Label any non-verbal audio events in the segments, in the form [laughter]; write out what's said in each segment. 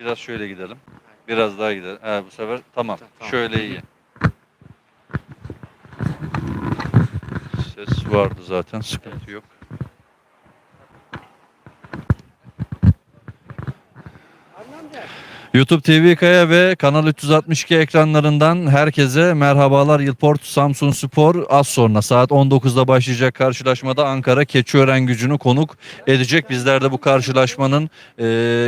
Biraz şöyle gidelim. Biraz daha gidelim. Ha, bu sefer tamam. Tamam. Şöyle iyi. Ses vardı zaten. Sıkıntı yok. YouTube TV Kaya ve Kanal 362 ekranlarından herkese merhabalar. Yılport Samsun Spor az sonra saat 19'da başlayacak karşılaşmada Ankara Keçiören gücünü konuk edecek. Bizler de bu karşılaşmanın e,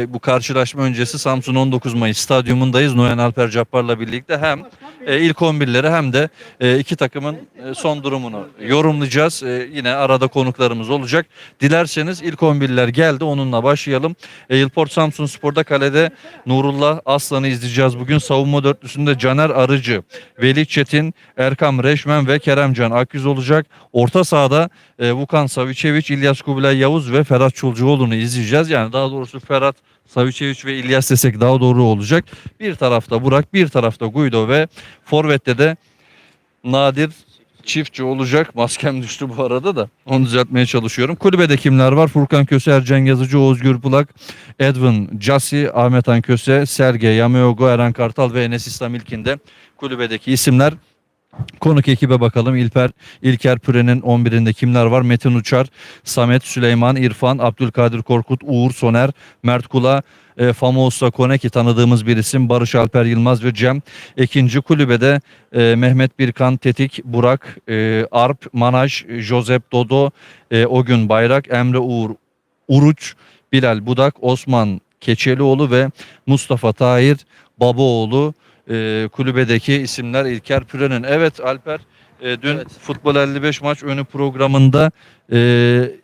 bu karşılaşma öncesi Samsun 19 Mayıs stadyumundayız. Noyan Alper Cabbar'la birlikte hem e, ilk 11'leri hem de e, iki takımın e, son durumunu yorumlayacağız. E, yine arada konuklarımız olacak. Dilerseniz ilk 11'ler geldi. Onunla başlayalım. E, Yılport Samsun Spor'da kalede Nurullah Aslan'ı izleyeceğiz. Bugün savunma dörtlüsünde Caner Arıcı, Veli Çetin, Erkam Reşmen ve Keremcan Akyüz olacak. Orta sahada e, Vukan Savicevic, İlyas Kubilay Yavuz ve Ferhat Çulcuoğlu'nu izleyeceğiz. Yani daha doğrusu Ferhat Savicevic ve İlyas desek daha doğru olacak. Bir tarafta Burak, bir tarafta Guido ve Forvet'te de Nadir çiftçi olacak. Maskem [laughs] düştü bu arada da. Onu düzeltmeye çalışıyorum. Kulübede kimler var? Furkan Köse, Ercan Yazıcı, Oğuz Gürpulak, Edwin Casi, Ahmet Han Köse, Serge Yameogo, Eren Kartal ve Enes İslam İlkin de kulübedeki isimler. Konuk ekibe bakalım. İlper, İlker Püre'nin 11'inde kimler var? Metin Uçar, Samet, Süleyman, İrfan, Abdülkadir Korkut, Uğur Soner, Mert Kula, e, Famosa Koneki tanıdığımız bir isim. Barış Alper Yılmaz ve Cem. İkinci kulübede e, Mehmet Birkan, Tetik, Burak, e, Arp, Manaj, Josep Dodo, e, Ogün Bayrak, Emre Uğur, Uruç, Bilal Budak, Osman Keçelioğlu ve Mustafa Tahir Babaoğlu e, kulübedeki isimler İlker Püren'in. Evet Alper e, dün Evet. Futbol 55 maç önü programında e,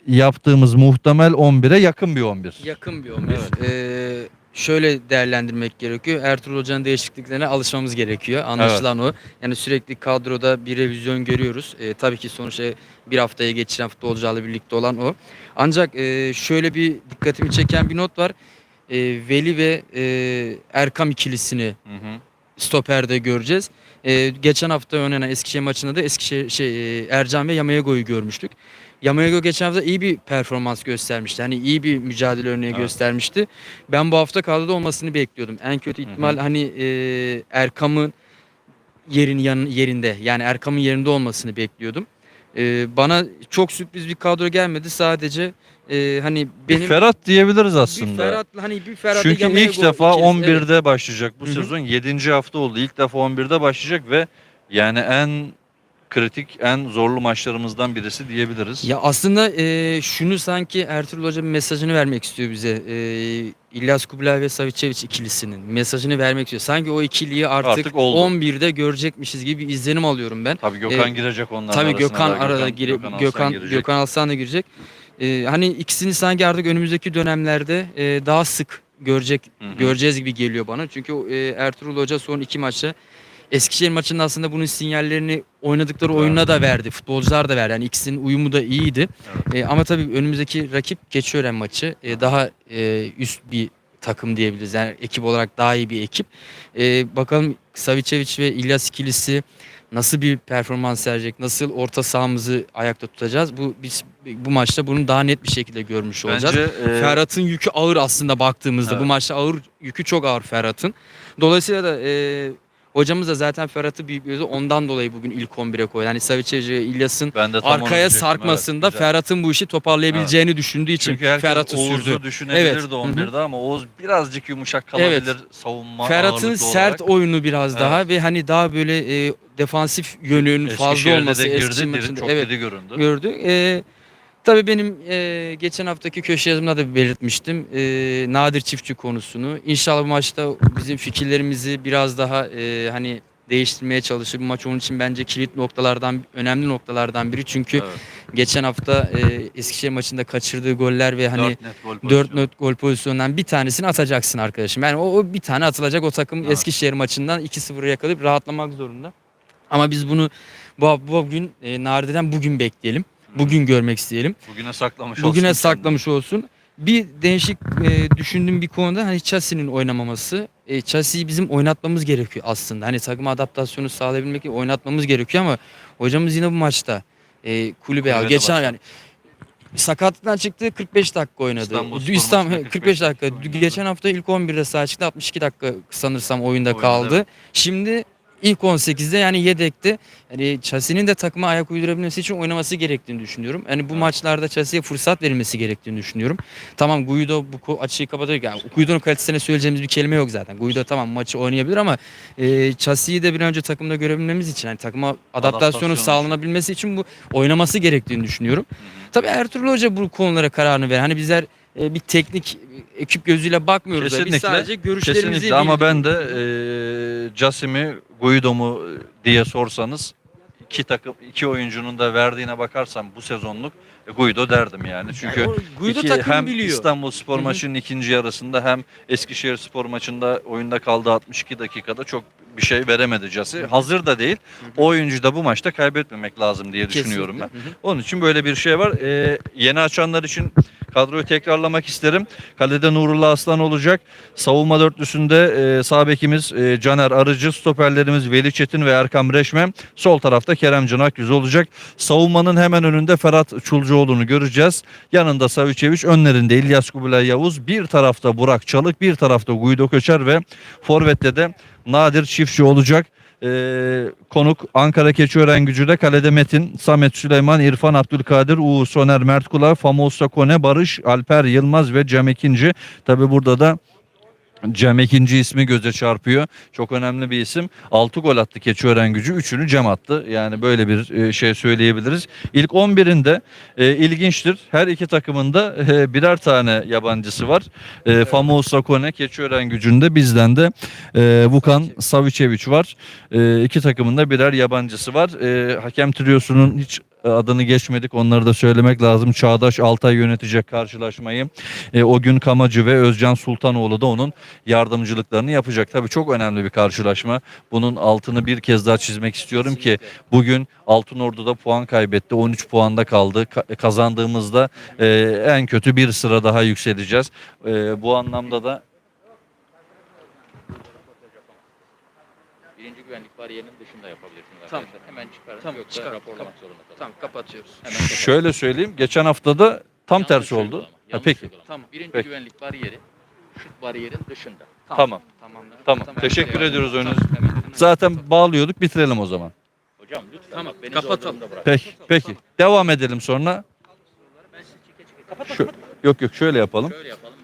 yaptığımız muhtemel 11'e yakın bir 11. Yakın bir 11. Ee, şöyle değerlendirmek gerekiyor. Ertuğrul Hoca'nın değişikliklerine alışmamız gerekiyor. Anlaşılan o. Yani sürekli kadroda bir revizyon görüyoruz. Ee, tabii ki sonuçta bir haftaya geçiren futbolcularla birlikte olan o. Ancak e, şöyle bir dikkatimi çeken bir not var. E, Veli ve e, Erkam ikilisini Hı hı. Stoperde göreceğiz. Ee, geçen hafta oynanan Eskişehir maçında da Eskişehir şey e, Ercan ve Yamayago'yu görmüştük. Yamayago geçen hafta iyi bir performans göstermişti. Hani iyi bir mücadele örneği Evet. göstermişti. Ben bu hafta kadroda olmasını bekliyordum. En kötü ihtimal hani e, Erkam'ın yerin yan, yerinde yani Erkam'ın yerinde olmasını bekliyordum. E, bana çok sürpriz bir kadro gelmedi. Sadece e, hani Bir benim Ferhat diyebiliriz bir aslında. Ferhat hani bir Ferhat Çünkü ilk defa ikilisi, 11'de evet. başlayacak bu Hı hı. sezon. 7. hafta oldu. İlk defa 11'de başlayacak ve yani en kritik, en zorlu maçlarımızdan birisi diyebiliriz. Ya aslında e, şunu sanki Ertuğrul Hoca bir mesajını vermek istiyor bize. E, İlyas Kubilay ve Savicevic ikilisinin mesajını vermek istiyor. Sanki o ikiliyi artık, Artık oldu. 11'de görecekmişiz gibi bir izlenim alıyorum ben. Tabii Gökhan Ee, girecek onların Tabii arasına Gökhan da. arada Gökhan- gire, Gökhan Gökhan Alsan Gökhan, girecek. Alsan da girecek. E, hani ikisini sanki artık önümüzdeki dönemlerde e, daha sık görecek Hı hı. göreceğiz gibi geliyor bana. Çünkü e, Ertuğrul Hoca son iki maçta Eskişehir maçında aslında bunun sinyallerini oynadıkları oyuna da verdi. Futbolcular da verdi. Yani ikisinin uyumu da iyiydi. Evet. E, ama tabii önümüzdeki rakip Keçiören maçı. E, daha e, üst bir takım diyebiliriz. Yani ekip olarak daha iyi bir ekip. E, bakalım Savicevic ve İlyas ikilisi nasıl bir performans sergilecek? Nasıl orta sahamızı ayakta tutacağız? Bu biz bu maçta bunu daha net bir şekilde görmüş olacağız. Bence e, Ferhat'ın yükü ağır aslında baktığımızda. Evet. Bu maçta ağır yükü çok ağır Ferhat'ın. Dolayısıyla da e, hocamız da zaten Ferhat'ı büyüklüyordu. Ondan dolayı bugün ilk 11'e koydu. Savicevic ve İlyas'ın ben de tam onu arkaya diyecektim. sarkmasında Evet, güzel. Ferhat'ın bu işi toparlayabileceğini düşündüğü için Çünkü herkes Ferhat'ı Oğuz'u sürdü. düşünebilirdi Evet. Hı hı. 11'de ama Oğuz birazcık yumuşak kalabilir Evet. savunma Ferhat'ın ağırlıklı sert olarak. oyunu biraz Evet. daha ve hani daha böyle e, defansif yönünün fazla Eskişehir'de olması de girdi, Eskişehir diri- maçında. çok Evet. göründü. gördü. Ee, tabii benim e, geçen haftaki köşe yazımda da belirtmiştim. E, Nadir Çiftçi konusunu. İnşallah bu maçta bizim fikirlerimizi biraz daha e, hani değiştirmeye çalışır. Bu maç onun için bence kilit noktalardan, önemli noktalardan biri. Çünkü Evet. geçen hafta e, Eskişehir maçında kaçırdığı goller ve hani Dört net gol 4 net gol pozisyonundan bir tanesini atacaksın arkadaşım. Yani o, o bir tane atılacak o takım Evet. Eskişehir maçından 2-0 yakalayıp rahatlamak zorunda. Ama biz bunu bu bugün e, Nadire'den bugün bekleyelim. Bugün görmek isteyelim. Bugüne saklamış olsun Bugüne saklamış olsun. Bir değişik e, düşündüğüm bir konuda hani Chelsea'nin oynamaması. E, Chelsea'yi bizim oynatmamız gerekiyor aslında. Hani takıma adaptasyonu sağlayabilmek için oynatmamız gerekiyor ama hocamız yine bu maçta e, kulübe al. Kulübede Geçen başladı. yani sakatlıktan çıktı 45 dakika oynadı. İstanbul İstanbul, Spor maçında 45 dakika. oynadı. Geçen hafta ilk 11'de sahaya çıktı 62 dakika sanırsam oyunda Oynadı, kaldı. evet. Şimdi ilk 18'de yani yedekte yani Chelsea'nin de takıma ayak uydurabilmesi için oynaması gerektiğini düşünüyorum. Yani bu Evet. maçlarda Chelsea'ye fırsat verilmesi gerektiğini düşünüyorum. Tamam Guido bu açıyı kapatıyor. Yani Guido'nun kalitesine söyleyeceğimiz bir kelime yok zaten. Guido tamam maçı oynayabilir ama e, Chelsea'yi de bir önce takımda görebilmemiz için yani takıma adaptasyonu Adaptasyon sağlanabilmesi için bu oynaması gerektiğini düşünüyorum. Tabii Ertuğrul Hoca bu konulara kararını ver. Hani bizler e, bir teknik ekip gözüyle bakmıyoruz. da. Biz Kesinlikle, sadece görüşlerimizi Kesinlikle ama ben de e, Casim'i, Guido mu diye sorsanız iki takım iki oyuncunun da verdiğine bakarsam bu sezonluk e, Guido derdim yani. Çünkü Yani Guido iki- hem biliyor. İstanbul Spor Hı hı. maçının ikinci yarısında hem Eskişehir Spor maçında oyunda kaldığı 62 dakikada çok bir şey veremedi Casi. Hazır da değil. O oyuncu da bu maçta kaybetmemek lazım diye düşünüyorum ben. Kesinlikle. Hı hı. Onun için böyle bir şey var. Ee, yeni açanlar için kadroyu tekrarlamak isterim. Kalede Nurullah Aslan olacak. Savunma dörtlüsünde e, sağ bekimiz e, Caner Arıcı, stoperlerimiz Veli Çetin ve Erkam Reşme. Sol tarafta Kerem Can Akyüz olacak. Savunmanın hemen önünde Ferhat Çulcuoğlu'nu göreceğiz. Yanında Savicevic, önlerinde İlyas Kubilay Yavuz. Bir tarafta Burak Çalık, bir tarafta Guido Köçer ve Forvet'te de Nadir Çiftçi olacak. Ee, konuk Ankara Keçiören gücüde kalede Metin, Samet Süleyman, İrfan Abdülkadir, Uğur Soner, Mert Kula, Famosa Kone, Barış, Alper Yılmaz ve Cem Ekinci. Tabi burada da Cem Ekinci ismi göze çarpıyor. Çok önemli bir isim. 6 gol attı Keçiören gücü. 3'ünü Cem attı. Yani böyle bir e, şey söyleyebiliriz. İlk 11'inde e, ilginçtir. Her iki takımında e, birer tane yabancısı var. E, Famosa Kone Keçiören gücünde bizden de e, Vukan Savicevic var. E, iki takımında birer yabancısı var. E, hakem triosunun hiç adını geçmedik. Onları da söylemek lazım. Çağdaş Altay yönetecek karşılaşmayı. E, o gün Kamacı ve Özcan Sultanoğlu da onun yardımcılıklarını yapacak. Tabii çok önemli bir karşılaşma. Bunun altını bir kez daha çizmek istiyorum ki bugün Altınordu'da puan kaybetti. 13 puanda kaldı. Ka- kazandığımızda e, en kötü bir sıra daha yükseleceğiz. E, bu anlamda da Birinci güvenlik bariyerinin dışında yapabilirsiniz Tamam. arkadaşlar. Hemen çıkarın. Tamam, Yoksa çıkar. raporlamak Tamam. zorunda kalın. Tamam kapatıyoruz. Hemen kapat. şöyle söyleyeyim. Geçen haftada tam Yanlış tersi uygulama, oldu. Ha, peki. uygulama. Tamam. Birinci Peki. güvenlik bariyeri şut bariyerin dışında. Tamam. Tamamdır. Tamam. Teşekkür Tamam. ediyoruz Tamam. önünüz. Hemen. Zaten bağlıyorduk. Bitirelim o zaman. Hocam lütfen Tamam, beni kapatalım. Peki. Peki. Devam edelim sonra. Ben sizi çeke çeke. Kapat Şu, yok yok şöyle yapalım. Şöyle yapalım.